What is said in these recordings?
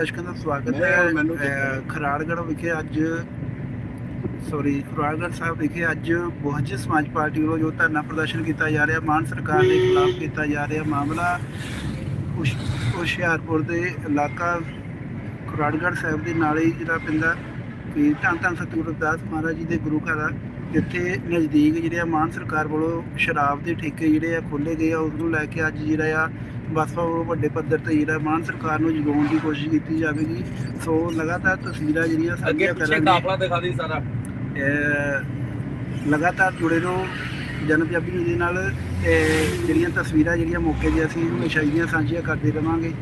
ਦਰਸ਼ਕਾਂ ਦਾ ਸਵਾਗਤ ਹੈ ਖਰਾੜਗੜ੍ਹ ਵਿਖੇ ਅੱਜ ਸੌਰੀ ਖਰਾੜਗੜ੍ਹ ਸਾਹਿਬ ਵਿਖੇ ਅੱਜ ਬਹੁਜਨ ਸਮਾਜ ਪਾਰਟੀ ਵੱਲੋਂ ਜੋ ਧਰਨਾ ਪ੍ਰਦਰਸ਼ਨ ਕੀਤਾ ਜਾ ਰਿਹਾ ਮਾਨ ਸਰਕਾਰ ਦੇ ਖਿਲਾਫ ਕੀਤਾ ਜਾ ਰਿਹਾ ਮਾਮਲਾ ਹੁਸ਼- ਹੁਸ਼ਿਆਰਪੁਰ ਦੇ ਇਲਾਕਾ ਖਰਾੜਗੜ੍ਹ ਸਾਹਿਬ ਦੇ ਨਾਲ ਹੀ ਜਿਹੜਾ ਪੈਂਦਾ ਕਿ ਧੰਨ ਧੰਨ ਸਤਿਗੁਰੂ ਰਵਿਦਾਸ ਮਹਾਰਾਜ ਜੀ ਦੇ ਗੁਰੂ ਘਰ ਆ ਜਿੱਥੇ ਨਜ਼ਦੀਕ ਜਿਹੜੇ ਮਾਨ ਸਰਕਾਰ ਵੱਲੋਂ ਸ਼ਰਾਬ ਦੇ ਠੇਕੇ ਜਿਹੜੇ ਆ ਖੋਲੇ ਗਏ ਆ ਉਸ ਨੂੰ ਲੈ ਕੇ ਅੱਜ ਜਿਹੜਾ ਆ ਬਸਪਾ ਵੱਲੋਂ ਵੱਡੇ ਪੱਧਰ ਤੇ ਜਿਹੜਾ ਮਾਨ ਸਰਕਾਰ ਨੂੰ ਜਗਾਉਣ ਦੀ ਕੋਸ਼ਿਸ਼ ਕੀਤੀ ਜਾਵੇਗੀ। ਸੋ ਲਗਾਤਾਰ ਤਸਵੀਰਾਂ ਜਿਹੜੀਆਂ ਸਾਂਝੀਆਂ ਕਰਾਂਗੇ। ਕਾਫਲਾ ਦਿਖਾ ਦੀ ਸਾਰਾ। ਲਗਾਤਾਰ ਜੁੜੇ ਰਹੋ। ਜਨ ਪੰਜਾਬੀ ਨਿਊਜ਼ ਦੇ ਨਾਲ ਤੇ ਜਿਹੜੀਆਂ ਤਸਵੀਰਾਂ ਜਿਹੜੀਆਂ ਮੌਕੇ ਦੀਆਂ ਅਸੀਂ ਹਮੇਸ਼ਾ ਜਿਹੜੀਆਂ ਸਾਂਝੀਆਂ ਕਰਦੇ ਰਵਾਂਗੇ।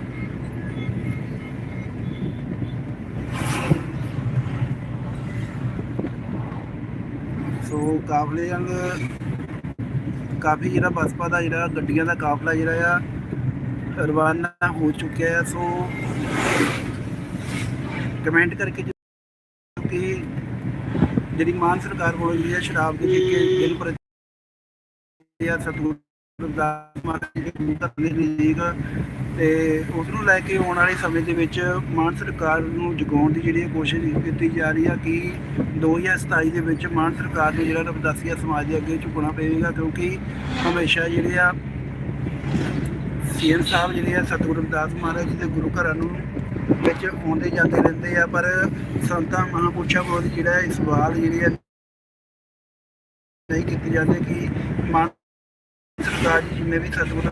ਸੋ ਕਾਫਲੇ ਨਾਲ ਕਾਫੀ ਜਿਹੜਾ ਬਸਪਾ ਦਾ ਜਿਹੜਾ ਗੱਡੀਆਂ ਦਾ ਕਾਫਲਾ ਜਿਹੜਾ ਆ ਰਵਾਨਾ ਹੋ ਚੁੱਕਿਆ ਹੈ, ਸੋ ਕਮੈਂਟ ਕਰਕੇ ਕਿ ਜਿਹੜੀ ਮਾਨ ਸਰਕਾਰ ਵੱਲੋਂ ਜਿਹੜੀ ਹੈ ਸ਼ਰਾਬ ਦੇ ਠੇਕੇ ਦਿਨ ਪ੍ਰਤੀ ਜਾਂ ਸਤਿਗੁਰੂ ਰਵਿਦਾਸ ਮਹਾਰਾਜ ਜੀ ਤੇ ਉਸ ਨੂੰ ਲੈ ਕੇ ਆਉਣ ਵਾਲੇ ਸਮੇਂ ਦੇ ਵਿੱਚ ਮਾਨ ਸਰਕਾਰ ਨੂੰ ਜਗਾਉਣ ਦੀ ਜਿਹੜੀ ਕੋਸ਼ਿਸ਼ ਕੀਤੀ ਜਾ ਰਹੀ ਆ ਕਿ 2027 ਦੇ ਵਿੱਚ ਮਾਨ ਸਰਕਾਰ ਨੂੰ ਜਿਹੜਾ ਰਵਿਦਾਸੀਆ ਸਮਾਜ ਦੇ ਅੱਗੇ ਝੁਕਣਾ ਪਵੇਗਾ, ਕਿਉਂਕਿ ਹਮੇਸ਼ਾ ਜਿਹੜੇ ਆ ਸੀਐਮ ਸਾਹਿਬ ਜਿਹੜੇ ਆ ਸਤਿਗੁਰੂ ਰਵਿਦਾਸ ਮਹਾਰਾਜ ਜੀ ਦੇ ਗੁਰੂ ਘਰਾਂ ਨੂੰ ਵਿੱਚ ਆਉਂਦੇ ਜਾਂਦੇ ਰਹਿੰਦੇ ਆ, ਪਰ ਸੰਤਾਂ ਮਹਾਂਪੁਰਸ਼ਾਂ ਵੱਲੋਂ ਜਿਹੜਾ ਇਸ ਸਵਾਲ ਜਿਹੜੇ ਆ ਨਹੀਂ ਕੀਤੇ ਜਾਂਦੇ ਕਿ ਮਾਨ ਸਰਕਾਰ ਜੀ ਜਿੰਨੇ ਵੀ ਸਤਿਗੁਰੂ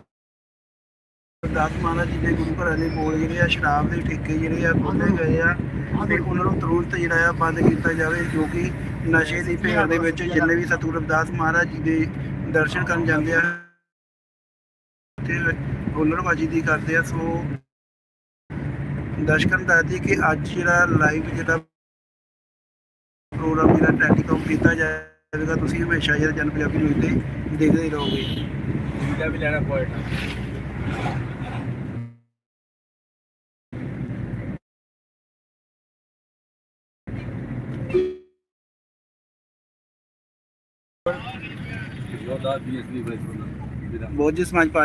ਰਵਿਦਾਸ ਮਹਾਰਾਜ ਜੀ ਦੇ ਗੁਰੂ ਘਰਾਂ ਦੇ ਕੋਲ ਜਿਹੜੇ ਆ ਸ਼ਰਾਬ ਦੇ ਠੇਕੇ ਜਿਹੜੇ ਆ ਖੋਲ੍ਹੇ ਗਏ ਆ ਤੇ ਉਹਨਾਂ ਨੂੰ ਤੁਰੰਤ ਜਿਹੜਾ ਆ ਬੰਦ ਕੀਤਾ ਜਾਵੇ, ਜੋ ਕਿ ਨਸ਼ੇ ਦੀ ਭੇਟ ਦੇ ਵਿੱਚ ਜਿੰਨੇ ਵੀ ਸਤਿਗੁਰੂ ਰਵਿਦਾਸ ਮਹਾਰਾਜ ਜੀ ਦੇ ਦਰਸ਼ਨ ਕਰਨ ਜਾਂਦੇ ਆ। ਤੇ ਹੁਨਰਬਾਜੀ ਦੀ ਕਰਦੇ ਆ ਸੋ ਦਰਸ਼ਕਾਂ ਨੂੰ ਦੱਸਦੀ ਕਿ ਅੱਜ ਜਿਹੜਾ ਲਾਈਵ ਜਿਹੜਾ ਪ੍ਰੋਗਰਾਮ ਜਿਹੜਾ ਟੈਲੀਕਾਮ ਕੀਤਾ ਜਾਏਗਾ ਤੁਸੀਂ ਹਮੇਸ਼ਾ ਜਿਹੜਾ ਜਨ ਪੰਜਾਬੀ ਨਿਊਜ਼ ਤੇ ਦੇਖਦੇ ਹੀ ਰਹੋਗੇ। ਇਹਦਾ ਵੀ ਲੈਣਾ ਪੁਆਇੰਟ ਬਹੁਤ ਜੀ ਸਮਾਜ ਪਾਰਟੀ